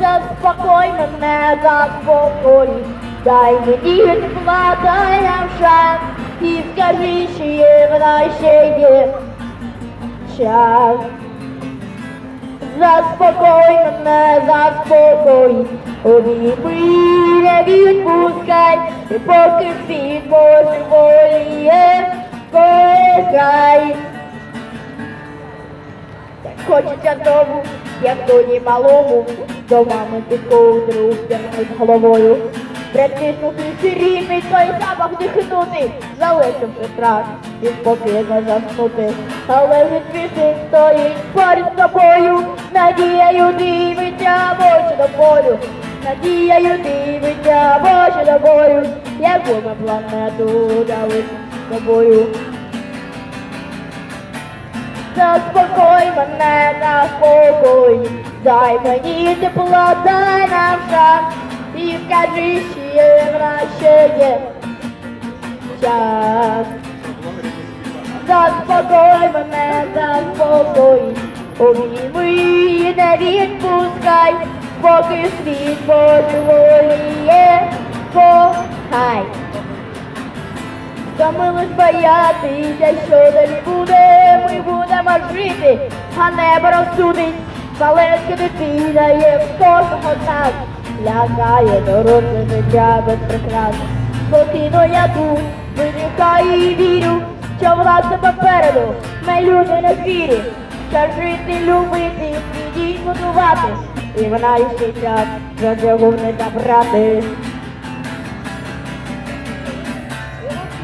заспокой мене, заспокой, дай мені нам шанс, і скажи, що є в нас ще є час. Заспокой мене, заспокой, обійми, не відпускай, і поки світ божеволіє, поїхай. Так хочеться знову, як тоді малому, до мами під ковдру втягнуть головою. Притиснути сирійний той запах дихнути, залишивши страх і спокійно заснути. Але від пісень стоїть поряд з тобою, надією дивиться в до полю. Надією дивиться в до бою, яку ми планету дали з тобою. Заспокой мене, заспокой, дай мені тепла, дай нам шанс, і скажи, що є в нас ще є час. Заспокой мене, заспокой, обійми не відпускай, поки світ божеволіє, кохай. Втомились боятися, що далі буде, будемо жити, а небо розсудить, маленька дитина є кожного нас, лякає доросле життя без прикрас. Спокійно я тут, виникаю і вірю, що влада попереду, ми люди на звірі, що жити, любити, і будувати, і вона ще час, жодного не забрати.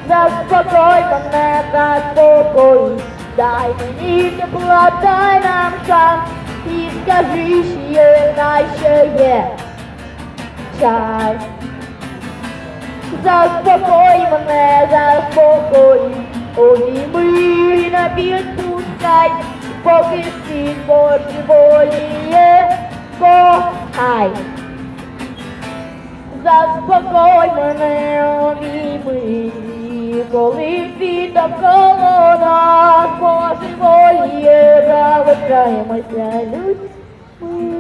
Заспокой мене, заспокой, дай мені тепла, дай нам шанс, і скажи, що є ще є час. Заспокой мене, заспокой, обійми не відпускай, поки світ Божий воліє, кохай. Заспокой мене, обійми, коли світ навколо нас happy more year, I would try my.